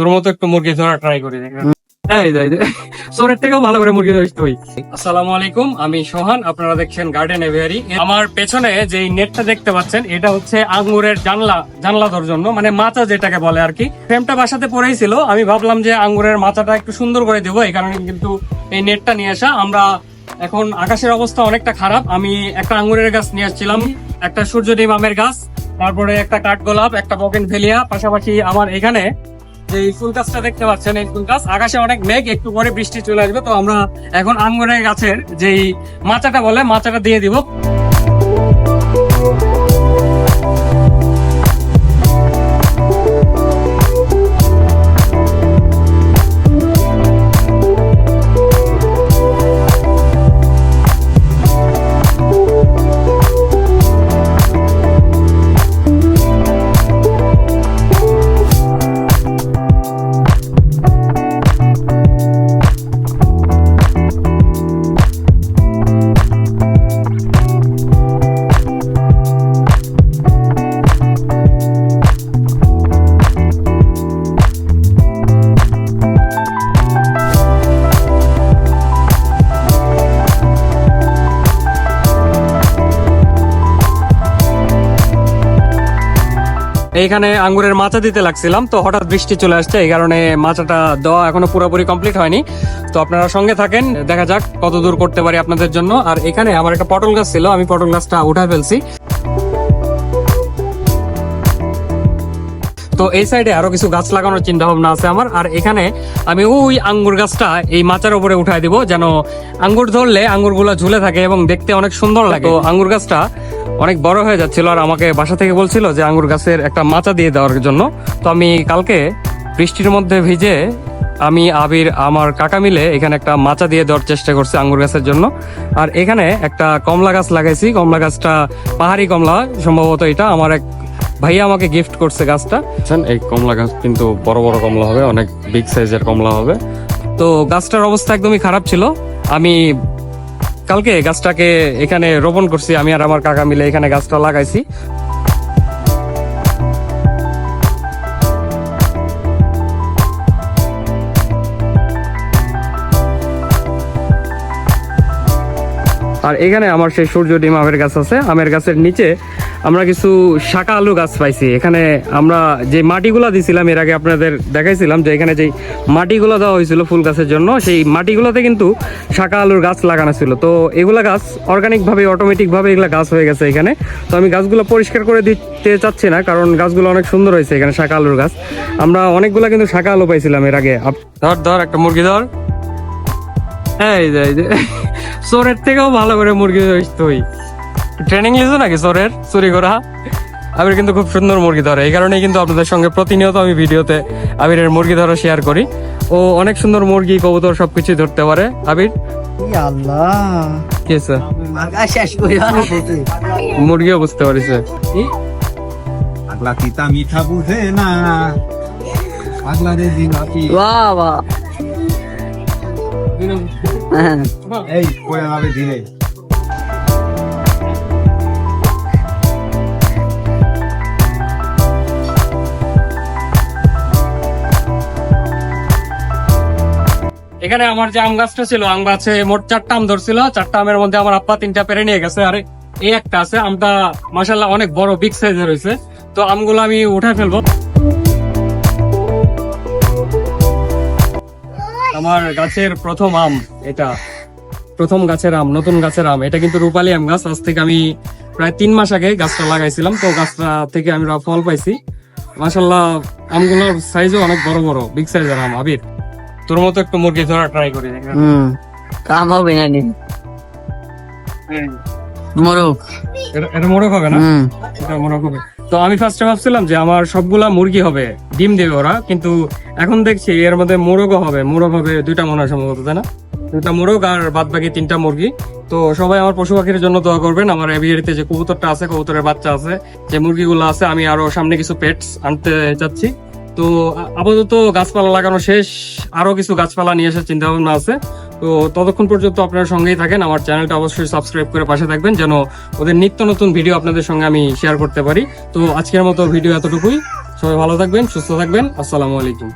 তোর মতো একটু মুরগি ধরা ট্রাই করি থেকেও ভালো করে মুরগি আসসালামু আলাইকুম আমি সোহান আপনারা দেখছেন গার্ডেন এভিয়ারি আমার পেছনে যে নেটটা দেখতে পাচ্ছেন এটা হচ্ছে আঙ্গুরের জানলা জানলা ধর জন্য মানে মাচা যেটাকে বলে আর কি। ফ্রেমটা বাসাতে পড়েই ছিল আমি ভাবলাম যে আঙ্গুরের মাচাটা একটু সুন্দর করে দেবো এই কারণে কিন্তু এই নেটটা নিয়ে আসা। আমরা এখন আকাশের অবস্থা অনেকটা খারাপ আমি একটা আঙ্গুরের গাছ নিয়ে আসছিলাম একটা সূর্যডিম আমের গাছ তারপরে একটা কাঠগোলাপ একটা বকেন ভেলিয়া পাশাপাশি আমার এখানে যে এই ফুল গাছটা দেখতে পাচ্ছেন, এই ফুল গাছ। আকাশে অনেক মেঘ, একটু পরে বৃষ্টি চলে আসবে। তো আমরা এখন আঙ্গুরের গাছের যেই মাচাটা বলে, মাচাটা দিয়ে দিব। এইখানে আঙ্গুরের মাচা দিতে লাগছিলাম, তো হঠাৎ বৃষ্টি চলে আসছে, এই কারণে মাচাটা দেওয়া এখনও পুরোপুরি কমপ্লিট হয়নি। তো আপনারা সঙ্গে থাকেন, দেখা যাক কত দূর করতে পারি আপনাদের জন্য। আর এখানে আমার একটা পটল গাছ ছিল, আমি পটল গাছটা উঠায় ফেলছি। তো এই সাইডে আরও কিছু গাছ লাগানোর চিন্তা ভাবনা আছে আমার। আর এখানে আমি ওই আঙ্গুর গাছটা এই মাচার উপরে উঠাই দিব, যেন আঙ্গুর ধরলে আঙ্গুরগুলো ঝুলে থাকে এবং দেখতে অনেক সুন্দর লাগে। তো আঙ্গুর গাছটা অনেক বড় হয়ে যাচ্ছিল আর আমাকে বাসা থেকে বলছিল যে আঙ্গুর গাছের একটা মাচা দিয়ে দেওয়ার জন্য। তো আমি কালকে বৃষ্টির মধ্যে ভিজে আমি আবির আমার কাকা মিলে এখানে একটা মাচা দিয়ে দেওয়ার চেষ্টা করছি আঙ্গুর গাছের জন্য। আর এখানে একটা কমলা গাছ লাগাইছি। কমলা গাছটা পাহাড়ি কমলা সম্ভবত এটা। আমার এক ভাইয়া আমাকে গিফট করছে গাছটা। এই কমলা গাছ কিন্তু বড় বড় কমলা হবে অনেক বিগ সাইজের কমলা হবে। তো গাছটার অবস্থা একদমই খারাপ ছিল। আমি কালকে গাছটাকে এখানে রোপণ করছি, আমি আর আমার কাকা মিলে এখানে গাছটা লাগাইছি। আর এখানে আমার সেই সূর্য ডিম আমের গাছ আছে, আমের গাছের নিচে আমরা কিছু শাকা আলু গাছ পাইছি। এখানে আমরা যে মাটিগুলা দিছিলাম, এর আগে আপনাদের দেখাইছিলাম যে এখানে যে মাটিগুলো দেওয়া হয়েছিল ফুল গাছের জন্য, সেই মাটিগুলোতে কিন্তু শাকা আলুর গাছ লাগানো ছিল। তো এগুলা গাছ অর্গানিক ভাবে অটোমেটিক ভাবে এগুলা গাছ হয়ে গেছে এখানে। তো আমি গাছগুলো পরিষ্কার করে দিতে চাচ্ছি না, কারণ গাছগুলো অনেক সুন্দর হয়েছে এখানে শাকা আলুর গাছ। আমরা অনেকগুলা কিন্তু শাকা আলু পাইছিলাম এর আগে। ধর ধর, একটা মুরগি ধর। এই যে এই যে। চোরের থেকেও ভালো করে মুরগি তুই। ট্রেনিং লিছো নাকি চোরের? চুরি করা? আবির কিন্তু খুব সুন্দর মুরগি ধরে। এই কারণেই কিন্তু আপনাদের সঙ্গে প্রতিনিয়ত আমি ভিডিওতে আবিরের মুরগি ধরা শেয়ার করি। ও অনেক সুন্দর মুরগি কবুতর সবকিছু ধরতে পারে। আবির? আল্লাহ কি মুরগিও বুঝতে পারিছে। পাগলা তিতা মিঠা বুঝে না। পাগলা রে জিলাপি বাহ বাহ। এই যাবে এখানে আমার যে আম গাছটা ছিল, আম গাছে মোট চারটা আম ধরছিল। চারটা আমের মধ্যে আমার আপ্পা তিনটা পেরে নিয়ে গেছে। আর, এই একটা আছে। আমটা মাসাল্লাহ অনেক বড় বিগ সাইজের হয়েছে। তো আমগুলো আমি উঠে ফেলব। আমার গাছের প্রথম আম এটা। প্রথম গাছের আম, নতুন গাছের আম। এটা কিন্তু রূপালী আম গাছ। আজ থেকে আমি প্রায় তিন মাস আগে গাছটা লাগাইছিলাম। তো গাছটা থেকে আমি ফল পাইছি। মাসাল্লাহ আমগুলোর সাইজও অনেক বড় বড় বিগ সাইজের আম আবির তোর মতো একটু মুরগি ধরা ট্রাই করি হুম। কাম হবে না নি মোরগ। এটা মোরগ হবে না? এটা মোরগ হবে। তো আমি ফার্স্টে ভাবছিলাম যে আমার সবগুলা মুরগি হবে ডিম দেবে ওরা কিন্তু এখন দেখছি এর মধ্যে মোরগও হবে। মোরগ হবে দুইটা মনে হয় সম্ভবত তাই না? দুইটা মোরগ আর বাদ বাকি তিনটা মুরগি। তো সবাই আমার পশু পাখির জন্য দোয়া করবেন। আমার এভিয়ারিতে যে কবুতরটা আছে কবুতরের বাচ্চা আছে যে মুরগিগুলো আছে আমি আরও সামনে কিছু পেটস আনতে চাচ্ছি। তো আপাতত গাছপালা লাগানো শেষ। আরও কিছু গাছপালা নিয়ে আসার চিন্তা ভাবনা আছে। তো ততক্ষণ পর্যন্ত আপনারা সঙ্গেই থাকেন। আমার চ্যানেলটা অবশ্যই সাবস্ক্রাইব করে পাশে থাকবেন যেন ওদের নিত্য নতুন ভিডিও আপনাদের সঙ্গে আমি শেয়ার করতে পারি। তো আজকের মতো ভিডিও এতটুকুই। সবাই ভালো থাকবেন, সুস্থ থাকবেন। আসসালামু আলাইকুম।